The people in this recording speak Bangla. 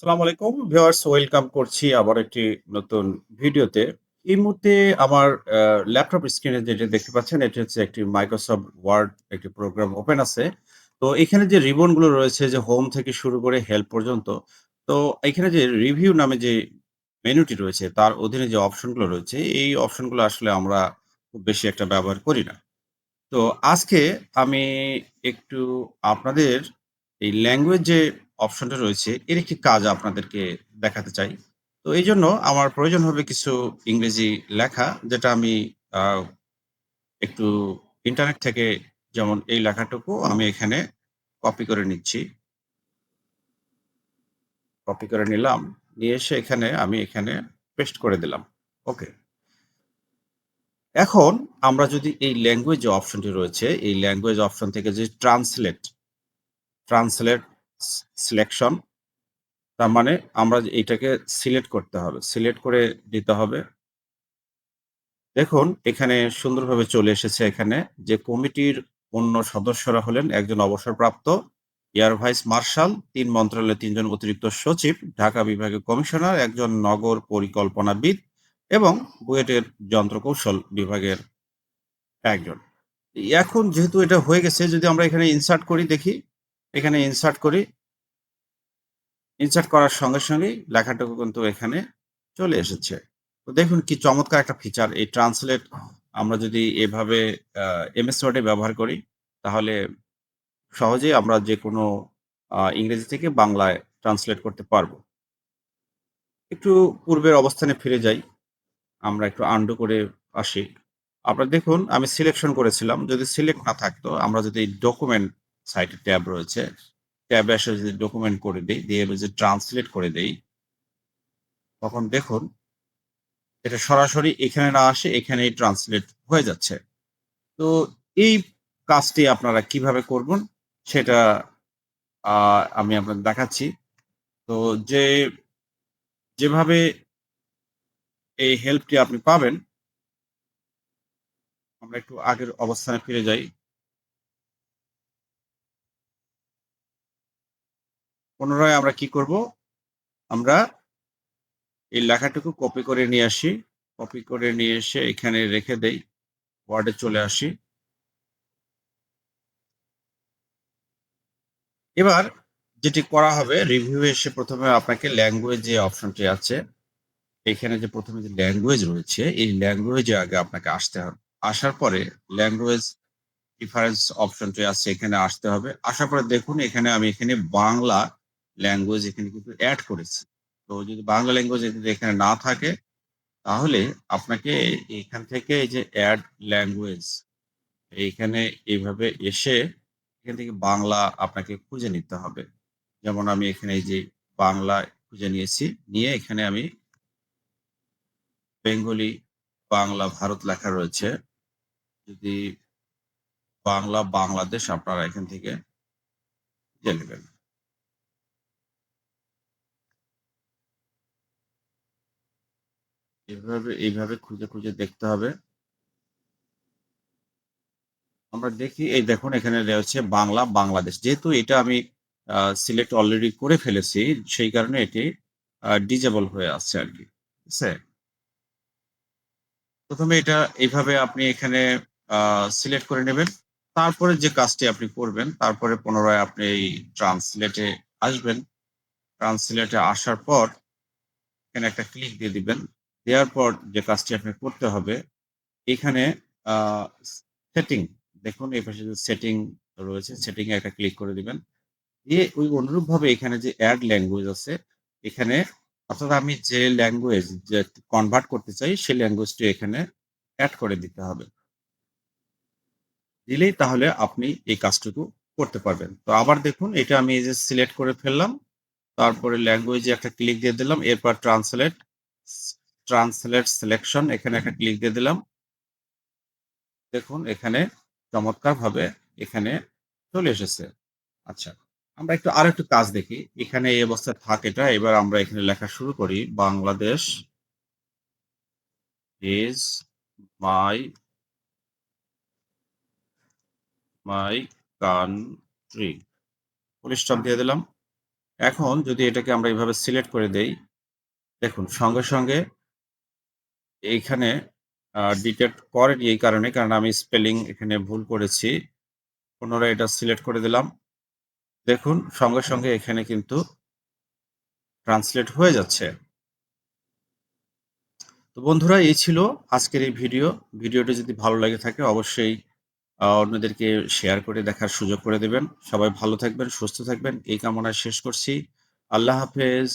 সালাম আলাইকুম ভিউয়ার্স, ওয়েলকাম করছি আবার একটি নতুন ভিডিওতে। এই মুহূর্তে আমার ল্যাপটপ স্ক্রিনে যেটা দেখতে পাচ্ছেন, এটা হচ্ছে একটি মাইক্রোসফট ওয়ার্ড একটি প্রোগ্রাম ওপেন আছে। তো এখানে যে রিবনগুলো রয়েছে, যে হোম থেকে শুরু করে হেল্প পর্যন্ত। তো এখানে যে রিভিউ নামে যে মেনুটি রয়েছে, তার অধীনে যে অপশনগুলো রয়েছে, এই অপশনগুলো আসলে আমরা খুব বেশি একটা ব্যবহার করি না। তো আজকে আমি একটু আপনাদের এই ল্যাঙ্গুয়েজ যে অপশনটা রয়েছে এর একটি কাজ আপনাদেরকে দেখাতে চাই। তো এই জন্য আমার প্রয়োজন হবে কিছু ইংরেজি লেখা যেটা আমি একটু ইন্টারনেট থেকে যেমন এই লেখাটুকু আমি এখানে কপি করে নিচ্ছি। কপি করে নিলাম। নিয়ে এসে এখানে আমি এখানে পেস্ট করে দিলাম। ওকে। এখন আমরা যদি এই ল্যাঙ্গুয়েজ অপশনটি রয়েছে, এই ল্যাঙ্গুয়েজ অপশন থেকে যদি ট্রান্সলেট, ট্রান্সলেট সিলেকশন তার মানে আমরা এটাকে সিলেক্ট করতে হবে। সিলেক্ট করে দিতে হবে। দেখুন এখানে সুন্দরভাবে চলে এসেছে এখানে যে কমিটির অন্য সদস্যরা হলেন একজন অবসরপ্রাপ্ত এয়ার ভাইস মার্শাল, তিন মন্ত্রণালয়ের তিনজন অতিরিক্ত সচিব, ঢাকা বিভাগীয় কমিশনার, একজন নগর পরিকল্পনাবিদ এবং বুয়েটের যন্ত্রকৌশল বিভাগের একজন। এখন যেহেতু এটা হয়ে গেছে যদি আমরা এখানে ইনসার্ট করি দেখি। এখানে ইনসার্ট করি। ইনসার্ট করার সঙ্গে, সঙ্গেই লেখাটুকু কিন্তু এখানে চলে এসেছে। তো দেখুন কি চমৎকার একটা ফিচার এই ট্রান্সলেট আমরা যদি এভাবে এমএস ওয়ার্ড ব্যবহার করি তাহলে সহজেই আমরা যে কোনো ইংরেজি থেকে বাংলায় ট্রান্সলেট করতে পারব। একটু পূর্বের অবস্থানে ফিরে যাই। আমরা একটু আন্ডু করে আসি। আপনারা দেখুন আমি সিলেকশন করেছিলাম। যদি সিলেক্ট না থাকতো আমরা যদি ডকুমেন্ট সাইটে ট্যাব রয়েছে। ট্যাবে এসে যদি ডকুমেন্ট করে দেই, দিয়ে যদি ট্রান্সলেট করে দেই তখন দেখুন এটা সরাসরি এখানে না আসে এখানেই ট্রান্সলেট হয়ে যাচ্ছে। তো এই কাজটি আপনারা কীভাবে করবেন সেটা আমি আপনাদের দেখাচ্ছি। তো যে যেভাবে এই হেল্পটি আপনি পাবেন আমরা একটু আগের অবস্থানে ফিরে যাই। পুনরায় আমরা কি করব? আমরা এই লেখাটুকু কপি করে নিয়ে আসি। কপি করে নিয়ে এসে এখানে রেখে দেই। ওয়ার্ডে চলে আসি। এবার যেটি করা হবে রিভিউ এসে প্রথমে আপনাকে ল্যাঙ্গুয়েজ যে অপশনটি আছে, এখানে যে প্রথমে যে ল্যাঙ্গুয়েজ রয়েছে এই ল্যাঙ্গুয়েজে আগে আপনাকে আসতে হবে। আসার পরে ল্যাঙ্গুয়েজ ডিফারেন্স অপশনটি আছে এখানে আসতে হবে। আসার পরে দেখুন এখানে আমি এখানে বাংলা ল্যাঙ্গুয়েজ এখানে কিন্তু অ্যাড করেছি। তো যদি বাংলা ল্যাঙ্গুয়েজ এখানে না থাকে তাহলে আপনাকে এখান থেকে এই যে অ্যাড ল্যাঙ্গুয়েজ এইখানে এইভাবে এসে এখান থেকে বাংলা আপনাকে খুঁজে নিতে হবে। যেমন আমি এখানে এই যে বাংলা খুঁজে নিয়েছি। নিয়ে এখানে আমি বেঙ্গলি, বাংলা ভারত লেখা রয়েছে। যদি বাংলা বাংলাদেশ আপনারা এখান থেকে জেনে নেবেন। এভাবে এইভাবে খুঁজে, খুঁজে দেখতে হবে। আমরা দেখি এই দেখুন এখানে রয়েছে বাংলা বাংলাদেশ। যেহেতু এটা আমি সিলেক্ট অলরেডি করে ফেলেছি সেই কারণে এটি ডিজেবল হয়ে আছে আরকি। ঠিক আছে? ১ম এ এটা এইভাবে আপনি এখানে সিলেক্ট করে নেবেন। তারপরে যে কাজটি আপনি করবেন তারপরে পুনরায় আপনি এই ট্রান্সলেট আসবেন। ট্রান্সলেটে আসার পর এখানে একটা ক্লিক দিয়ে দিবেন। দেওয়ার পর যে কাজটি আপনার করতে হবে, এখানে সেটিং দেখুন, এই পাশে যে সেটিং রয়েছে সেটিং এ একটা ক্লিক করে দিবেন। দিয়ে ওই অনুরূপভাবে এখানে যে অ্যাড ল্যাঙ্গুয়েজ আছে, এখানে অর্থাৎ আমি যে ল্যাঙ্গুয়েজ যে কনভার্ট করতে চাই, সেই ল্যাঙ্গুয়েজটি এখানে অ্যাড করে দিতে হবে। দিলেই তাহলে আপনি এই কাজটুকু করতে পারবেন। তো আবার দেখুন, এটা আমি এই যে সিলেক্ট করে ফেললাম। তারপরে ল্যাঙ্গুয়েজে একটা ক্লিক দিয়ে দিলাম। এরপর ট্রান্সলেট ট্রান্সলেট সিলেকশন এখানে একটা ক্লিক দিয়ে দিলাম। দেখুন এখানে চমৎকারভাবে এখানে চলে এসেছে। আচ্ছা, আমরা একটু আরেকটু কাজ দেখি। এখানে এই অবস্থায় থাক এটা। এবার আমরা এখানে লেখা শুরু করি। Bangladesh is my my country full stop দিয়ে দিলাম। এখন যদি এটাকে আমরা এভাবে সিলেক্ট করে দেই, দেখুন সঙ্গে, সঙ্গে এইখানে ডিটেক্ট করেনি এই কারণে কারণ আমি স্পেলিং এখানে ভুল করেছি। পুনরায় এটা সিলেক্ট করে দিলাম। দেখুন সঙ্গে, সঙ্গে এখানে কিন্তু ট্রান্সলেট হয়ে যাচ্ছে। তো বন্ধুরা এই ছিল আজকের এই ভিডিও। ভিডিওটি যদি ভালো লেগে থাকে অবশ্যই অন্যদেরকে শেয়ার করে দেখার সুযোগ করে দেবেন। সবাই ভালো থাকবেন, সুস্থ থাকবেন এই কামনায় শেষ করছি। আল্লাহ হাফেজ।